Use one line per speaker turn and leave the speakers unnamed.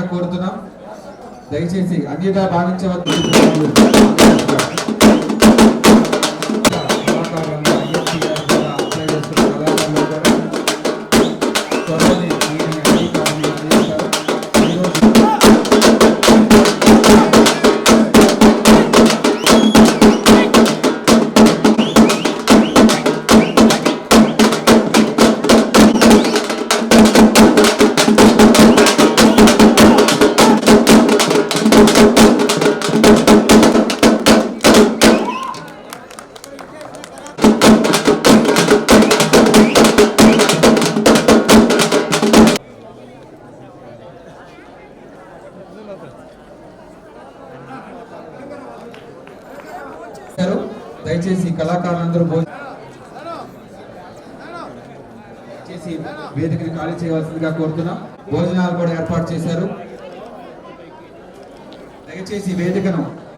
కోరుతున్నాం. దయచేసి అన్యత భావించవద్దు. కళాకారులందరూ దయచేసి కళాకారులందరూ భోజనం చేసి వేదికని ఖాళీ చేయవలసిందిగా కోరుతున్నాం. భోజనాలు కూడా ఏర్పాటు చేశారు. దయచేసి వేదికను